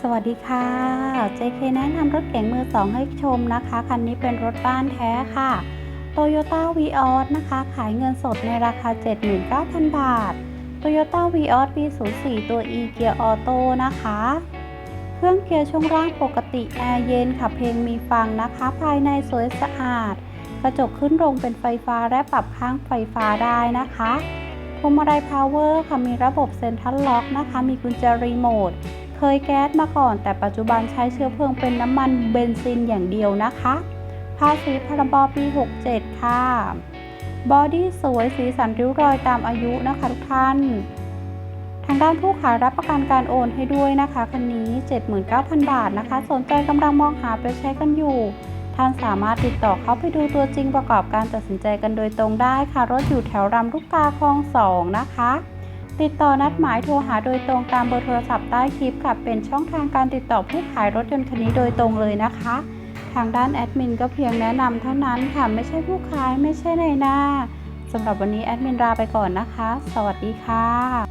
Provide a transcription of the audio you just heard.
สวัสดีค่ะ JK แนะนำรถเก๋งมือสองให้ชมนะคะ คันนี้เป็นรถบ้านแท้ค่ะ Toyota Vios นะคะ ขายเงินสดในราคา 79,000 บาท Toyota Vios B04 ตัว E เกียร์ออโต้นะคะ เครื่องเกียร์ช่วงล่างปกติ แอร์เย็นค่ะเพลงมีฟังนะคะ ภายในสวยสะอาด กระจกขึ้นลงเป็นไฟฟ้าและปรับข้างไฟฟ้าได้นะคะ วงมาลัยพาวเวอร์ค่ะมีระบบเซ็นทรัลล็อกนะคะ มีกุญแจรีโมท เคยแก๊สมาก่อน แต่ปัจจุบันใช้เชื้อเพลิงเป็นน้ำมันเบนซินอย่างเดียวนะคะ ภาษีพรบปี 67 ค่ะ บอดี้สวยสีสันริ้วรอยตามอายุนะคะทุกท่าน ทางด้านผู้ขายรับประกันการโอนให้ด้วยนะคะ คันนี้ 79,000 บาทนะคะ สนใจกำลังมองหาไปใช้กันอยู่ ท่านสามารถติดต่อเข้าไปดูตัวจริงประกอบการตัดสินใจกันโดยตรงได้ค่ะ รถอยู่แถวรำลูกกาคลอง2นะคะ ติดต่อนัดหมายโทรหาโดยตรงตามเบอร์โทรศัพท์ใต้คลิปค่ะเป็นช่องทางการติดต่อผู้ขายรถยนต์คันนี้โดยตรงเลยนะคะ ทางด้านแอดมินก็เพียงแนะนำเท่านั้นค่ะไม่ใช่ผู้ขายไม่ใช่ในหน้าสำหรับวันนี้แอดมินลาไปก่อนนะคะ สวัสดีค่ะ